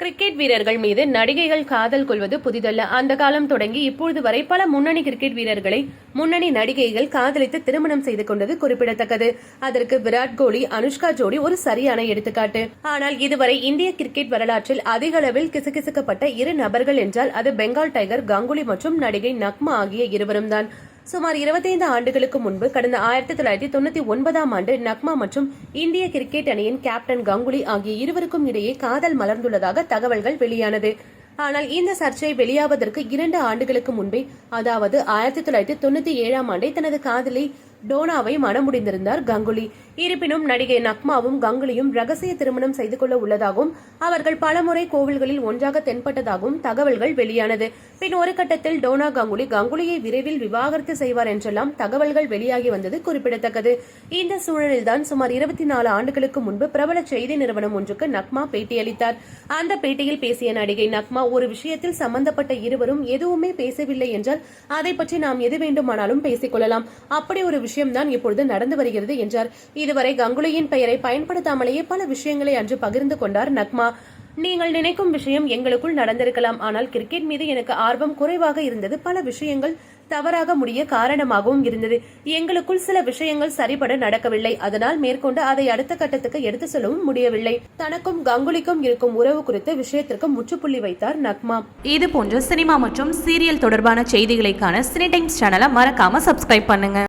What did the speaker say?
Cricket வீரர்கள் மீது நடிகைகள் காதல் கொள்வது புதிதல்ல. அந்த காலம் தொடங்கி இப்பொழுது வரை பல முன்னணி கிரிக்கெட் வீரர்களை முன்னணி நடிகைகள் காதலித்து திருமணம் செய்து கொண்டது குறிப்பிடத்தக்கது. அதற்கு விராட் கோலி அனுஷ்கா ஜோடி ஒரு சரியான எடுத்துக்காட்டு. ஆனால் இதுவரை இந்திய கிரிக்கெட் வரலாற்றில் அதிக அளவில் கிசுகிசுக்கப்பட்ட இரு நபர்கள் என்றால் அது பெங்கால் டைகர் கங்குலி மற்றும் நடிகை நக்மா ஆகிய இருவரும் தான் சுமார் 25 ஆண்டுகளுக்கு முன்பு கடந்த ஆயிரத்தி தொள்ளாயிரத்தி தொண்ணூத்தி ஒன்பதாம் ஆண்டு நக்மா மற்றும் இந்திய கிரிக்கெட் அணியின் கேப்டன் கங்குலி ஆகிய இருவருக்கும் இடையே காதல் மலர்ந்துள்ளதாக தகவல்கள் வெளியானது. ஆனால் இந்த சர்ச்சை வெளியாவதற்கு இரண்டு ஆண்டுகளுக்கு முன்பே அதாவது ஆயிரத்தி தொள்ளாயிரத்தி தொண்ணூத்தி ஏழாம் ஆண்டே தனது காதலி டோனாவை மணமுடிந்திருந்தார் கங்குலி. இருப்பினும் நடிகை நக்மாவும் கங்குலியும் ரகசிய திருமணம் செய்து கொள்ள உள்ளதாகவும் அவர்கள் பலமுறை கோவில்களில் ஒன்றாக தென்பட்டதாகவும் தகவல்கள் வெளியானது. பின் ஒரு கட்டத்தில் டோனா கங்குலி கங்குலியை விரைவில் விவாகரத்து செய்வார் என்றெல்லாம் தகவல்கள் வெளியாகி வந்தது குறிப்பிடத்தக்கது. இந்த சூழலில்தான் சுமார் இருபத்தி நாலு ஆண்டுகளுக்கு முன்பு பிரபல செய்தி நிறுவனம் ஒன்றுக்கு நக்மா பேட்டியளித்தார். அந்த பேட்டியில் பேசிய நடிகை நக்மா ஒரு விஷயத்தில் சம்பந்தப்பட்ட இருவரும் எதுவுமே பேசவில்லை என்றால் அதை பற்றி நாம் எது வேண்டுமானாலும் பேசிக் கொள்ளலாம். அப்படி ஒரு விஷயம்தான் இப்பொழுது நடந்து வருகிறது என்றார். இதுவரை கங்குலியின் பெயரை பயன்படுத்தாமலேயே பல விஷயங்களை அன்று பகிர்ந்து கொண்டார் நக்மா. நீங்கள் நினைக்கும் விஷயம் எங்களுக்குள் நடந்திருக்கலாம். ஆனால் கிரிக்கெட் மீது எனக்கு ஆர்வம் குறைவாக இருந்தது. பல விஷயங்கள் தவறாக முடிய காரணமாகவும் இருந்தது. எங்களுக்குள் சில விஷயங்கள் சரிபட நடக்கவில்லை. அதனால் மேற்கொண்டு அதை அடுத்த கட்டத்துக்கு எடுத்து செல்லவும் முடியவில்லை. தனக்கும் கங்குலிக்கும் இருக்கும் உறவு குறித்த விஷயத்திற்கு முற்றுப்புள்ளி வைத்தார் நக்மா. இது போன்ற சினிமா மற்றும் சீரியல் தொடர்பான செய்திகளைக்கான சினி டைம்ஸ் சேனலை மறக்காம சப்ஸ்கிரைப் பண்ணுங்க.